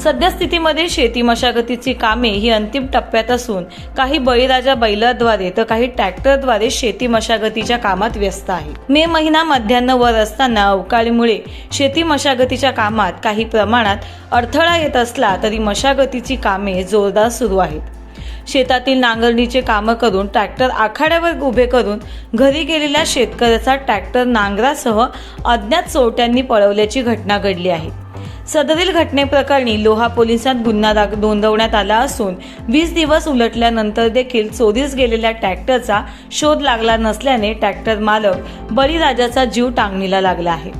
सद्यस्थितीमध्ये शेती मशागतीची कामे ही अंतिम टप्प्यात असून काही बळीराजा बैलाद्वारे तर काही ट्रॅक्टरद्वारे शेती मशागतीच्या कामात व्यस्त आहे. मे महिना मध्यान्ह वर असताना अवकाळीमुळे शेती मशागतीच्या कामात काही प्रमाणात अडथळा येत असला तरी मशागतीची कामे जोरदार सुरू आहेत. शेतातील नांगरणीचे कामं करून ट्रॅक्टर आखाड्यावर उभे करून घरी गेलेल्या शेतकऱ्याचा ट्रॅक्टर नांगरासह अज्ञात चोरट्यांनी पळवल्याची घटना घडली आहे. सदरील घटनेप्रकरणी लोहा पोलिसात गुन्हा नोंदवण्यात आला असून वीस दिवस उलटल्यानंतर देखील चोरीस गेलेल्या ट्रॅक्टरचा शोध लागला नसल्याने ट्रॅक्टर मालक बळीराजाचा जीव टांगणीला लागला आहे.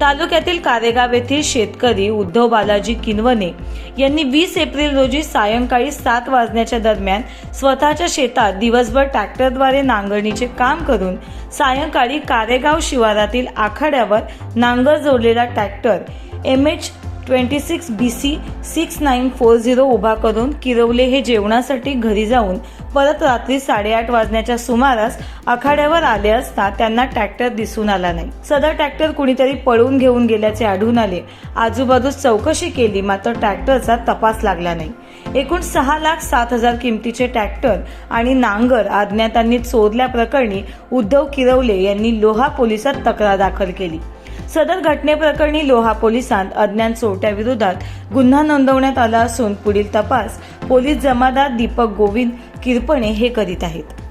तालुक्यातील कारेगाव येथील शेतकरी उद्धव बालाजी किनवणे यांनी वीस एप्रिल रोजी सायंकाळी सात वाजण्याच्या दरम्यान स्वतःच्या शेतात दिवसभर ट्रॅक्टरद्वारे नांगरणीचे काम करून सायंकाळी कारेगाव शिवारातील आखाड्यावर नांगर जोडलेला tractor M H twenty six B C six nine four zero उभा करून किरवले हे जेवणासाठी घरी जाऊन परत रात्री साडेआठ वाजण्याच्या सुमारास आखाड्यावर आले असता त्यांना ट्रॅक्टर दिसून आला नाही. सदर ट्रॅक्टर कुणीतरी पळून घेऊन गेल्याचे आढळून आले. आजूबाजूस चौकशी केली मात्र ट्रॅक्टरचा तपास लागला नाही. एकूण सहा लाख सात हजार किमतीचे ट्रॅक्टर आणि नांगर अज्ञातांनी चोरल्याप्रकरणी उद्धव किरवले यांनी लोहा पोलिसात तक्रार दाखल केली. सदर घटनेप्रकरणी लोहा पोलिसांत अज्ञात चोरट्याविरोधात गुन्हा नोंदवण्यात आला असून पुढील तपास पोलीस जमादार दीपक गोविंद किरपणे हे करीत आहेत.